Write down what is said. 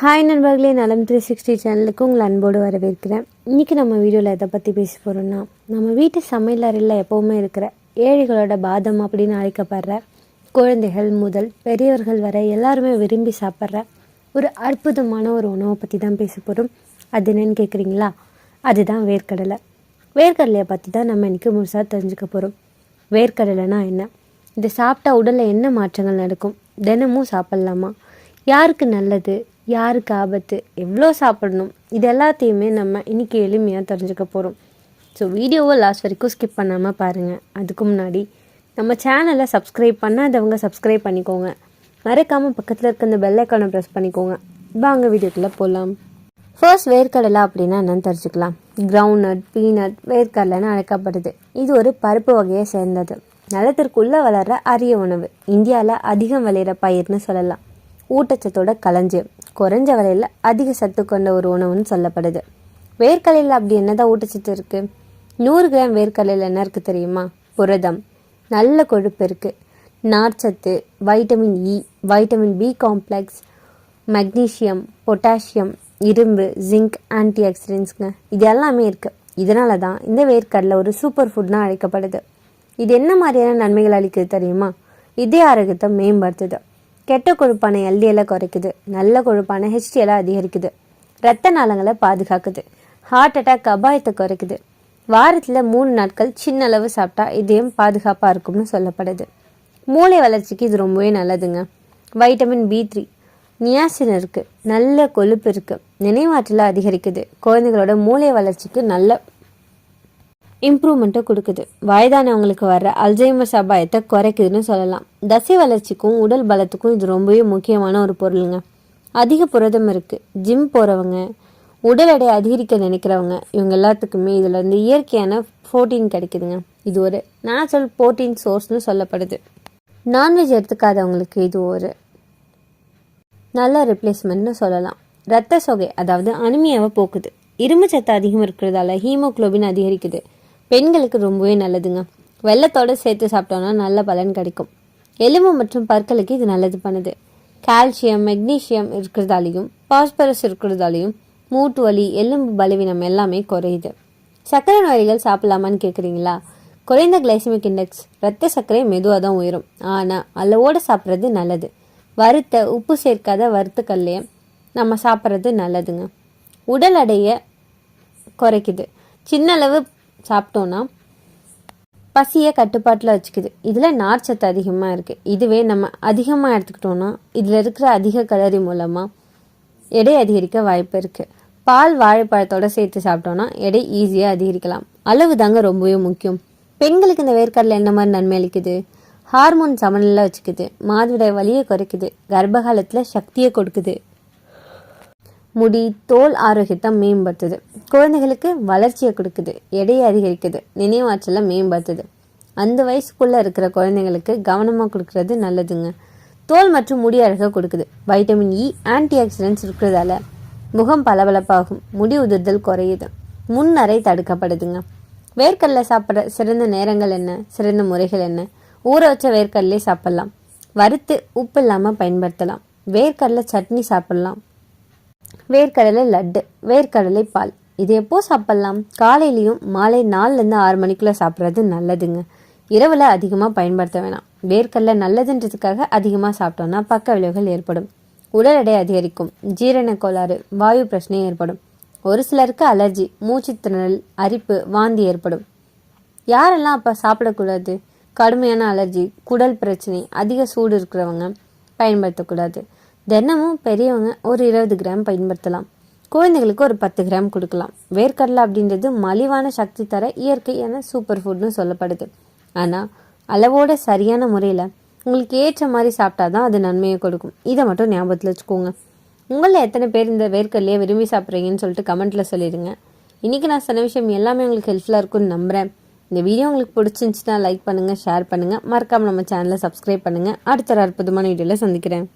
Hi நண்பர்களே நலம் three sixty சேனலுக்கு உங்களை அன்போடு வரவேற்கிறேன். இன்றைக்கி நம்ம வீடியோவில் எதை பற்றி பேச போகிறோம்னா நம்ம வீட்டு சமையல் அறையில் எப்போவுமே இருக்கிற ஏழைகளோட பாதம் அப்படின்னு அழைக்கப்படுற குழந்தைகள் முதல் பெரியவர்கள் வரை எல்லாருமே விரும்பி சாப்பிட்ற ஒரு அற்புதமான ஒரு உணவை பற்றி தான் பேச போகிறோம் அது என்னன்னு கேட்குறீங்களா அதுதான் வேர்க்கடலை. வேர்க்கடலையை பற்றி தான் நம்ம இன்றைக்கி முழுசாக தெரிஞ்சுக்க போகிறோம் வேர்க்கடலைனா என்ன? இதை சாப்பிட்டா உடலில் என்ன மாற்றங்கள் நடக்கும்? தினமும் சாப்பிட்லாமா? யாருக்கு நல்லது? யாருக்கு ஆபத்து? எவ்வளோ சாப்பிடணும்? இது எல்லாத்தையுமே நம்ம இன்றைக்கி எளிமையாக தெரிஞ்சுக்க போகிறோம் ஸோ வீடியோவை லாஸ்ட் வரைக்கும் ஸ்கிப் பண்ணாமல் பாருங்கள் அதுக்கு முன்னாடி நம்ம சேனலை சப்ஸ்கிரைப் பண்ணாதவங்க சப்ஸ்கிரைப் பண்ணிக்கோங்க. மறக்காமல் பக்கத்தில் இருக்க இந்த பெல்லைக்கானை ப்ரெஸ் பண்ணிக்கோங்க. வாங்க வீடியோக்குள்ளே போகலாம் ஃபர்ஸ்ட் வேர்க்கடலை அப்படின்னா என்னன்னு தெரிஞ்சுக்கலாம். கிரவுண்ட்நட் பீனட் வேர்க்கடலைன்னு அழைக்கப்படுது. இது ஒரு பருப்பு வகையை சேர்ந்தது. நிலத்திற்குள்ளே வளர்கிற அரிய உணவு. இந்தியாவில் அதிகம் விளையிற பயிர்னு சொல்லலாம். ஊட்டச்சத்தோட கலைஞ்சு குறைஞ்ச விலையில் அதிக சத்து கொண்ட ஒரு உணவுன்னு சொல்லப்படுது. வேர்க்கடலையில் அப்படி என்னதான் ஊட்டச்சத்து இருக்குது நூறு கிராம் வேர்க்கடலையில் என்ன இருக்குது தெரியுமா? புரதம். நல்ல கொழுப்பு இருக்குது நார்ச்சத்து vitamin E vitamin B complex magnesium potassium இரும்பு ஜிங்க் ஆன்டி ஆக்சிடென்ட்ஸுங்க இது எல்லாமே இருக்குது இதனால தான் இந்த வேர்க்கடலை ஒரு சூப்பர் ஃபுட்னா அழைக்கப்படுது. இது என்ன மாதிரியான நன்மைகள் அளிக்குது தெரியுமா? இதே ஆரோக்கியத்தை மேம்படுத்துது. கெட்ட கொழுப்பான எல்டிஎல்லை குறைக்குது. நல்ல கொழுப்பான ஹெச்டிஎல்லை அதிகரிக்குது. ரத்த நாளங்களை பாதுகாக்குது. ஹார்ட் அட்டாக் அபாயத்தை குறைக்குது. வாரத்தில் மூணு நாட்கள் சின்ன அளவு சாப்பிட்டா இதயம் பாதுகாப்பாக இருக்கும்னு சொல்லப்படுது. மூளை வளர்ச்சிக்கு இது ரொம்பவே நல்லதுங்க. வைட்டமின் பி த்ரீ நியாசின் இருக்குது நல்ல கொழுப்பு இருக்குது நினைவாற்றலை அதிகரிக்குது. குழந்தைகளோட மூளை வளர்ச்சிக்கு நல்ல இம்ப்ரூவ்மெண்ட்டை கொடுக்குது. வயதானவங்களுக்கு வர அல்சைமர்ஸ் அபாயத்தை குறைக்குதுன்னு சொல்லலாம். தசை வளர்ச்சிக்கும் உடல் பலத்துக்கும் இது ரொம்பவே முக்கியமான ஒரு பொருளுங்க. அதிக புரதம் இருக்குது ஜிம் போகிறவங்க உடல் எடை அதிகரிக்க நினைக்கிறவங்க இவங்க எல்லாத்துக்குமே இதில் இயற்கையான ப்ரோட்டீன் கிடைக்குதுங்க. இது ஒரு நேச்சுரல் ப்ரோட்டீன் சோர்ஸ்னு சொல்லப்படுது. நான்வெஜ் எடுத்துக்காதவங்களுக்கு இது ஒரு நல்ல ரிப்ளேஸ்மெண்ட்னு சொல்லலாம். ரத்த சொகை அதாவது அனிமியாவை போக்குது. இரும்பு சத்து அதிகம் இருக்கிறதால ஹீமோக்ளோபின் அதிகரிக்குது. பெண்களுக்கு ரொம்பவே நல்லதுங்க. வெள்ளத்தோடு சேர்த்து சாப்பிட்டோம்னா நல்ல பலன் கிடைக்கும். எலும்பு மற்றும் பற்களுக்கு இது நல்லது பண்ணுது. கால்சியம் மெக்னீஷியம் இருக்கிறதாலையும் பாஸ்பரஸ் இருக்கிறதாலையும் மூட்டு வலி எலும்பு பலவீனம் எல்லாமே குறையுது. சர்க்கரை நோய்கள் சாப்பிடலாமான்னு கேட்குறீங்களா குறைந்த கிளைசிமிக் இண்டெக்ஸ் ரத்த சர்க்கரை மெதுவாக தான் உயரும். ஆனால் அளவோடு சாப்பிட்றது நல்லது. வறுத்த உப்பு சேர்க்காத வறுத்துக்கல்லையே நம்ம சாப்பிட்றது நல்லதுங்க. உடல் எடையை குறைக்குது. சின்ன அளவு சாப்பிட்டோன்னா பசியை கட்டுப்பாட்டில் வச்சுக்குது. இதில் நார்ச்சத்து அதிகமாக இருக்குது இதுவே நம்ம அதிகமாக எடுத்துக்கிட்டோன்னா இதில் இருக்கிற அதிக கலரி மூலமாக எடை அதிகரிக்க வாய்ப்பு இருக்குது பால் வாழைப்பழத்தோட சேர்த்து சாப்பிட்டோன்னா எடை ஈஸியாக அதிகரிக்கலாம். அளவு தாங்க ரொம்பவே முக்கியம். பெண்களுக்கு இந்த வேர்க்கடலை என்ன மாதிரி நன்மை அளிக்குது? ஹார்மோன் சமநிலை வச்சுக்குது. மாதவிடாய் வலியை குறைக்குது. கர்ப்பகாலத்தில் சக்தியை கொடுக்குது. முடி தோல் ஆரோக்கியத்தை மேம்படுத்துது. குழந்தைகளுக்கு வளர்ச்சியை கொடுக்குது. எடையை அதிகரிக்குது. நினைவாற்றலை மேம்படுத்துது. அந்த வயசுக்குள்ளே இருக்கிற குழந்தைங்களுக்கு கவனமாக கொடுக்கறது நல்லதுங்க. தோல் மற்றும் முடி அழகாக கொடுக்குது. வைட்டமின் இ ஆன்டி ஆக்சிடென்ட்ஸ் இருக்கிறதால முகம் பளபளப்பாகும். முடி உதிர்தல் குறையுது. முன்னரை தடுக்கப்படுதுங்க. வேர்க்கடலை சாப்பிட்ற சிறந்த நேரங்கள் என்ன? சிறந்த முறைகள் என்ன? ஊற வச்ச வேர்க்கடலே சாப்பிட்லாம். வறுத்து உப்பு இல்லாமல் பயன்படுத்தலாம். வேர்க்கடலை சட்னி சாப்பிட்லாம். வேர்க்கடலை லட்டு வேர்க்கடலை பால். இது எப்போ சாப்பிட்லாம்? காலையிலையும் மாலை நாலுலேருந்து ஆறு மணிக்குள்ளே சாப்பிட்றது நல்லதுங்க. இரவில் அதிகமாக பயன்படுத்த வேணாம். வேர்க்கடலை நல்லதுன்றதுக்காக அதிகமாக சாப்பிட்டோன்னா பக்க விளைவுகள் ஏற்படும். உடல் எடை அதிகரிக்கும். ஜீரண கோளாறு வாயு பிரச்சனை ஏற்படும். ஒரு சிலருக்கு அலர்ஜி மூச்சு திணறல் அரிப்பு வாந்தி ஏற்படும். யாரெல்லாம் அப்போ சாப்பிடக்கூடாது? கடுமையான அலர்ஜி குடல் பிரச்சனை அதிக சூடு இருக்கிறவங்க பயன்படுத்தக்கூடாது. தினமும் பெரியவங்க ஒரு இருபது கிராம் பயன்படுத்தலாம். குழந்தைகளுக்கு ஒரு பத்து கிராம் கொடுக்கலாம். வேர்க்கடலை அப்படின்றது மலிவான சக்தி தர இயற்கையான சூப்பர் ஃபுட்னு சொல்லப்படுது. ஆனால் அளவோட சரியான முறையில் உங்களுக்கு ஏற்ற மாதிரி சாப்பிட்டா தான் அது நன்மையை கொடுக்கும். இதை மட்டும் ஞாபகத்தில் வச்சுக்கோங்க. உங்களில் எத்தனை பேர் இந்த வேர்க்கடலையை விரும்பி சாப்பிட்றீங்கன்னு சொல்லிட்டு கமெண்ட்டில் சொல்லிடுங்க. இன்றைக்கி நான் சொன்ன விஷயம் எல்லாமே உங்களுக்கு ஹெல்ப்ஃபுல்லாக இருக்கும்னு நம்புகிறேன் இந்த வீடியோ உங்களுக்கு பிடிச்சிருந்துச்சுன்னா லைக் பண்ணுங்கள் ஷேர் பண்ணுங்கள் மறக்காமல் நம்ம சேனலை சப்ஸ்கிரைப் பண்ணுங்கள் அடுத்த அற்புதமான வீடியோவில் சந்திக்கிறேன்.